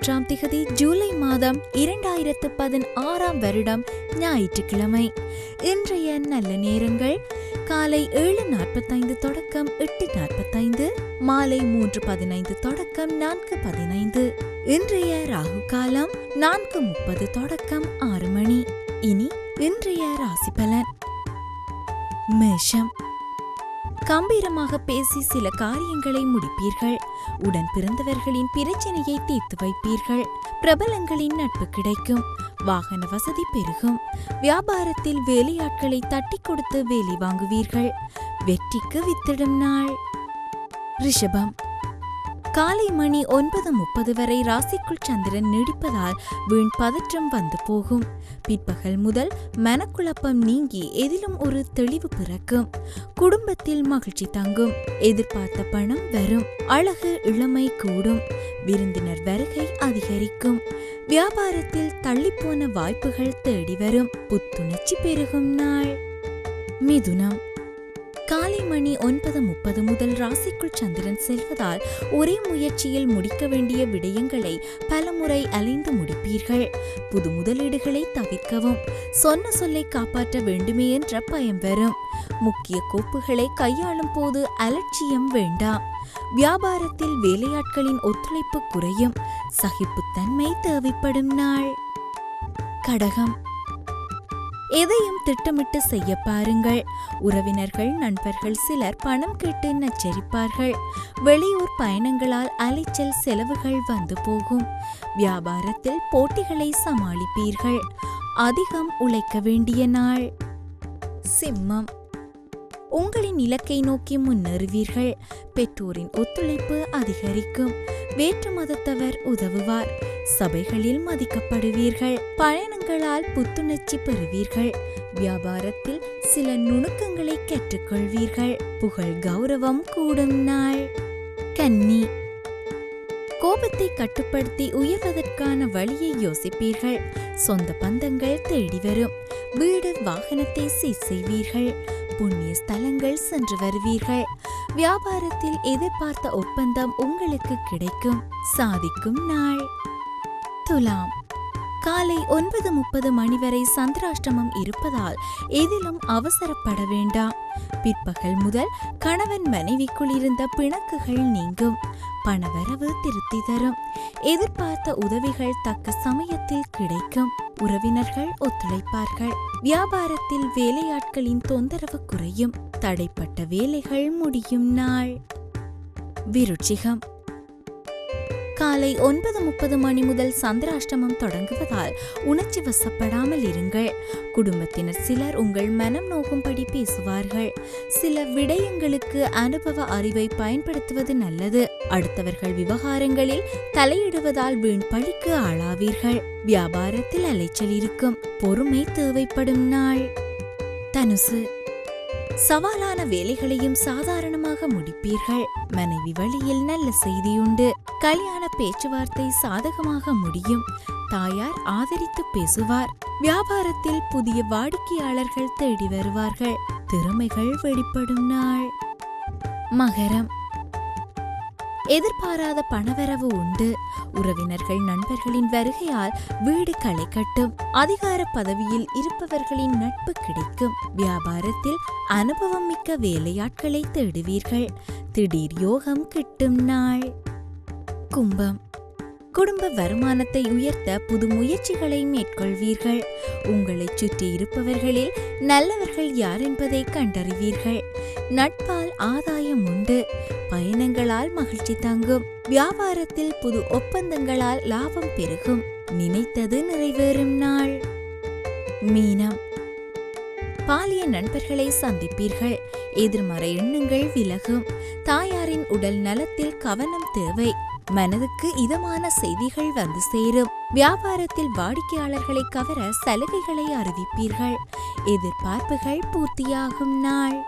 மூன்றாம் திகதி ஜூலை மாதம் இரண்டாயிரத்து பதினாறாம் வருடம் ஞாயிற்றுக்கிழமை. இன்றைய நல்ல நேரங்கள். காலை ஏழு நாற்பத்தைந்து தொடக்கம் எட்டு நாற்பத்தைந்து மாலை மூன்று பதினைந்து தொடக்கம் நான்கு பதினைந்து. இன்றைய ராகு காலம் நான்கு முப்பது தொடக்கம் ஆறு மணி. இனி இன்றைய ராசி பலன். மேஷம். கம்பீரமாக பேசி சில காரியங்களை முடிப்பீர்கள். உடன் பிறந்தவர்களின் பிரச்சனையை தீர்த்து வைப்பீர்கள். பிரபலங்களின் நட்பு கிடைக்கும். வாகன வசதி பெருகும். வியாபாரத்தில் வேலையாட்களை தட்டி கொடுத்து வேலை வாங்குவீர்கள். வெற்றிக்கு வித்திடும் நாள். ரிஷபம். காலை மணி ஒன்பது முப்பது வரை ராசிக்குள் சந்திரன் நீடிப்பதால் வீண் பதற்றம் வந்து போகும். பிற்பகல் முதல் மனக்குழப்பம் நீங்கி எதிலும் ஒரு தெளிவு பிறக்கும். குடும்பத்தில் மகிழ்ச்சி தங்கும். எதிர்பார்த்த பணம் வரும். அழகு இளமை கூடும். விருந்தினர் வருகை அதிகரிக்கும். வியாபாரத்தில் தள்ளிப்போன வாய்ப்புகள் தேடி வரும். புத்துணர்ச்சி பெருகும் நாள். மிதுனம். காலை மணி ஒன்பது முப்பது முதல் ராசிக்குள் சந்திரன் செல்வதால் ஒரே முயற்சியில் முடிக்க வேண்டிய விடயங்களை பலமுறை அலைந்து முடிப்பீர்கள். புது முதலீடுகளை தவிர்க்கவும் சொன்ன சொல்லை காப்பாற்ற வேண்டுமே என்ற பயம் வரும். முக்கிய கோப்புகளை கையாளும் போது அலட்சியம் வேண்டாம். வியாபாரத்தில் வேலையாட்களின் ஒத்துழைப்பு குறையும். சகிப்புத்தன்மை தேவைப்படும் நாள். கடகம். எதையும் திட்டமிட்டு செய்ய பாருங்கள். உறவினர்கள் நண்பர்கள் சிலர் பணம் கேட்டு நச்சரிப்பார்கள். வெளியூர் பயணங்களால் அலைச்சல் செலவுகள் வந்து போகும். வியாபாரத்தில் போட்டிகளை சமாளிப்பீர்கள். அதிகம் உழைக்க வேண்டிய நாள். சிம்மம். உங்களின் இலக்கை நோக்கி முன்னேறுவீர்கள். பெற்றோரின் ஒத்துழைப்பு அதிகரிக்கும். வேற்று மதத்தவர் உதவுவார். சபைகளில் மதிக்கப்படுவீர்கள். பயணங்களால் புத்துணர்ச்சி பெறுவீர்கள். வியாபாரத்தில் சில நுணுக்கங்களை கற்றுக்கொள்வீர்கள். புகழ் கௌரவம் கூடும் நாள். கன்னி. கோபத்தை கட்டுப்படுத்தி உயர்வதற்கான வழியை யோசிப்பீர்கள். சொந்த பந்தங்கள் தேடி வரும். வீடு வாகனத்தை சீர் செய்வீர்கள். புண்ணிய ஸ்தலங்கள் சென்று வருவீர்கள். வியாபாரத்தில் எதிர்பார்த்த ஒப்பந்தம் உங்களுக்கு கிடைக்கும். சாதிக்கும் நாள். துலாம் காலை ஒன்பது முப்பது மணி வரை சந்திராஷ்டமம் இருப்பதால் எதிலும் அவசரப்பட வேண்டாம் பிற்பகல் முதல் கணவன் மனைவிக்குள் இருந்த பிணக்குகள் நீங்கும். பணவரவு திருப்தி தரும். எதிர்பார்த்த உதவிகள் தக்க சமயத்தில் கிடைக்கும். உறவினர்கள் ஒத்துழைப்பார்கள். வியாபாரத்தில் வேலையாட்களின் தொந்தரவு குறையும். தடைப்பட்ட வேலைகள் முடியும் நாள். விருட்சிகம் காலை ஒன்பது முப்பது மணி முதல் சந்திராஷ்டமம் தொடங்குவதால் உணர்ச்சி வசப்படாமல் இருங்கள். குடும்பத்தினர் சிலர் உங்கள் மனம் நோக்கும்படி பேசுவார்கள். சில விடயங்களுக்கு அனுபவ அறிவை பயன்படுத்துவது நல்லது. அடுத்தவர்கள் விவகாரங்களில் தலையிடுவதால் வீண் பழிக்கு ஆளாவீர்கள். வியாபாரத்தில் அலைச்சல் இருக்கும். பொறுமை தேவைப்படும் நாள். தனுசு. சவாலான வேலைகளையும் சாதாரணமாக முடிப்பீர்கள். மனைவி வழியில் நல்ல செய்தியுண்டு. கல்யாண பேச்சுவார்த்தை சாதகமாக முடியும். தாயார் ஆதரித்து பேசுவார். வியாபாரத்தில் புதிய வாடிக்கையாளர்கள் தேடி வருவார்கள். திறமைகள் வெளிப்படும் நாள். மகரம். எதிர்பாராத பணவரவு உண்டு. உறவினர்கள் நண்பர்களின் வருகையால் வீடு களை கட்டும். அதிகார பதவியில் இருப்பவர்களின் நட்பு கிடைக்கும். வியாபாரத்தில் அனுபவம் மிக்க வேலையாட்களை தேடுவீர்கள். திடீர் யோகம் கிட்டும் நாள். கும்பம். குடும்ப வருமானத்தை உயர்த்த புது முயற்சிகளை மேற்கொள்வீர்கள். உங்களைச் சுற்றி இருப்பவர்களில் நல்லவர்கள் யார் என்பதை கண்டறிவீர்கள். நட்பால் ஆதாயம் உண்டு. பயணங்களால் மகிழ்ச்சி தங்கும். வியாபாரத்தில் புது ஒப்பந்தங்களால் லாபம் பெருகும். நினைத்தது நிறைவேறும் நாள். மீனம். பாலிய நண்பர்களை சந்திப்பீர்கள். எதிர்மறை எண்ணங்கள் விலகும். தாயாரின் உடல் நலத்தில் கவனம் தேவை. மனதுக்கு இதமான செய்திகள் வந்து சேரும். வியாபாரத்தில் வாடிக்கையாளர்களை கவர சலுகைகளை அறிவிப்பீர்கள். எதிர்பார்ப்புகள் பூர்த்தியாகும் நாள்.